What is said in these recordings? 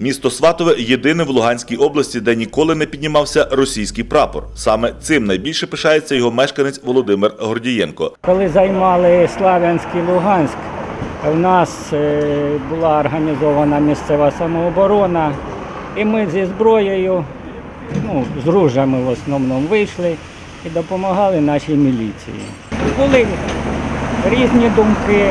Місто Сватове єдине в Луганській області, де ніколи не піднімався російський прапор. Саме цим найбільше пишається його мешканець Володимир Гордієнко. Коли займали Славянськ і Луганськ, в нас е, була організована місцева самооборона, і ми зі зброєю, ну, з ружами в основному вийшли і допомагали нашій міліції. Були різні думки,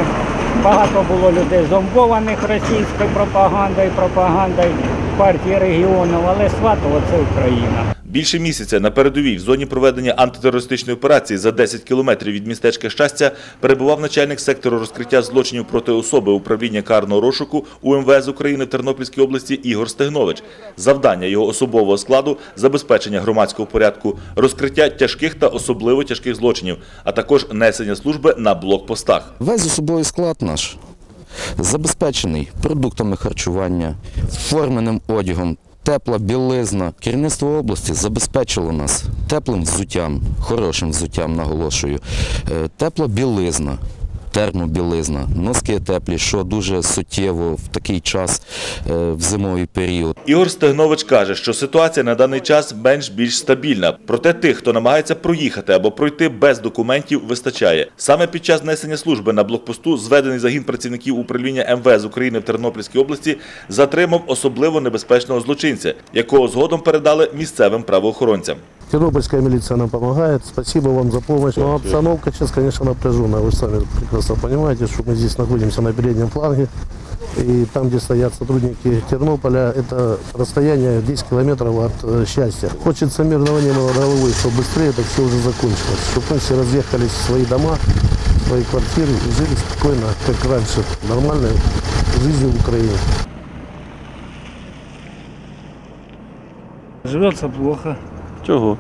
багато було людей зомбованих російською пропагандою, пропагандою партії регіону, але Сватово це Україна. Більше місяця на передовій в зоні проведення антитерористичної операції за 10 кілометрів від містечка Щастя перебував начальник сектору розкриття злочинів проти особи управління карного розшуку УМВС України в Тернопільській області Ігор Стегнович. Завдання його особового складу забезпечення громадського порядку, розкриття тяжких та особливо тяжких злочинів, а також несення служби на блокпостах. Весь особовий склад наш забезпечений продуктами харчування, форменим одягом, тепла білизна. Керівництво області забезпечило нас теплим взуттям, хорошим взуттям, наголошую, Е, тепла білизна. Термобілизна, носки теплі, що дуже суттєво в такий час е, в зимовий період. Ігор Стегнович каже, що ситуація на даний час менш-більш стабільна. Проте тих, хто намагається проїхати або пройти без документів, вистачає. Саме під час несення служби на блокпосту зведений загін працівників управління МВС України в Тернопільській області затримав особливо небезпечного злочинця, якого згодом передали місцевим правоохоронцям. Тернопольская милиция нам помогает. Спасибо вам за помощь. Но обстановка сейчас, конечно, напряженная. Вы сами прекрасно понимаете, что мы здесь находимся на переднем фланге. И там, где стоят сотрудники Тернополя, это расстояние 10 километров от э, счастья. Хочется мирного неба над головой, чтобы быстрее это все уже закончилось. Чтобы мы все разъехались в свои дома, в свои квартиры и жили спокойно, как раньше, нормальной жизнью в Украине. Живется плохо. Чого?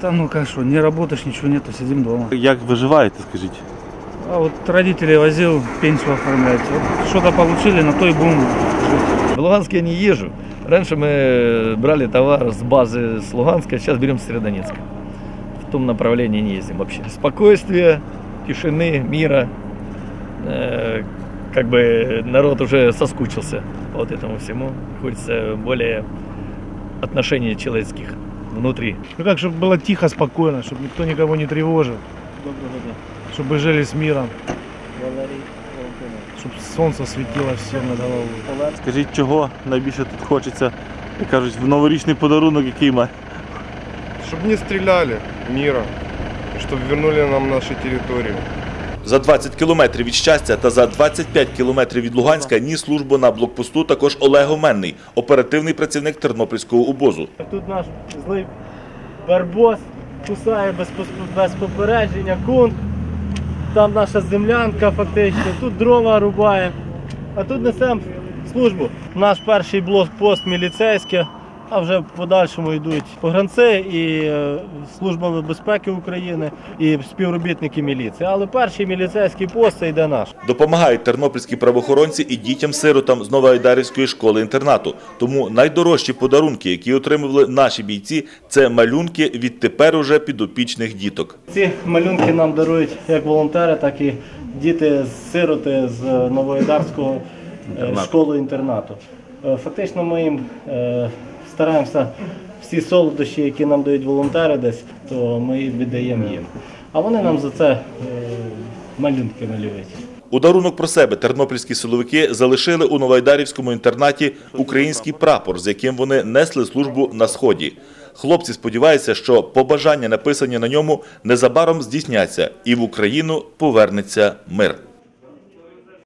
Там, ну как что, не работаешь, ничего нету, сидим дома. Як виживаєте, скажіть? А вот родителей возил пенсию оформлять. Вот что-то получили, на то и будем В Луганск я не езжу. Раньше мы брали товар с базы с Луганска, сейчас берем с Северодонецка. В том направлении не ездим вообще. Спокойствие, тишины, мира. Э, Как бы народ уже соскучился по вот этому всему. Хочется более отношений человеческих внутри. Ну как, чтобы было тихо, спокойно, чтобы никто никого не тревожил. Чтобы жили с миром. Чтобы солнце светило всем над головой. Скажіть, чого найбільше тут хочеться, як кажуть, в новорічний подарунок, який має? Чтобы не стреляли мира, и чтобы вернули нам наши территории. За 20 кілометрів від щастя та за 25 кілометрів від Луганська ніс службу на блокпосту також Олег Оменний, оперативний працівник Тернопільського обозу. Тут наш злий барбос кусає без, без попередження кун. Там наша землянка фактично, тут дрова рубає. А тут несемо службу. Наш перший блокпост міліцейський, а вже в подальшому йдуть погранці і е, Служба безпеки України, і співробітники міліції. Але перший міліцейський пост це йде наш. Допомагають тернопільські правоохоронці і дітям-сиротам з Новоайдарівської школи-інтернату. Тому найдорожчі подарунки, які отримували наші бійці, це малюнки від тепер уже підопічних діток. Ці малюнки нам дарують як волонтери, так і діти з сироти з е, школи-інтернату. Е, Фактично ми їм стараємося всі солодощі, які нам дають волонтери десь, то ми віддаємо їм. А вони нам за це е, малюнки малюють. У дарунок про себе тернопільські силовики залишили у Новоайдарівському інтернаті український прапор, з яким вони несли службу на сході. Хлопці сподіваються, що побажання, написані на ньому, незабаром здійсняться, і в Україну повернеться мир.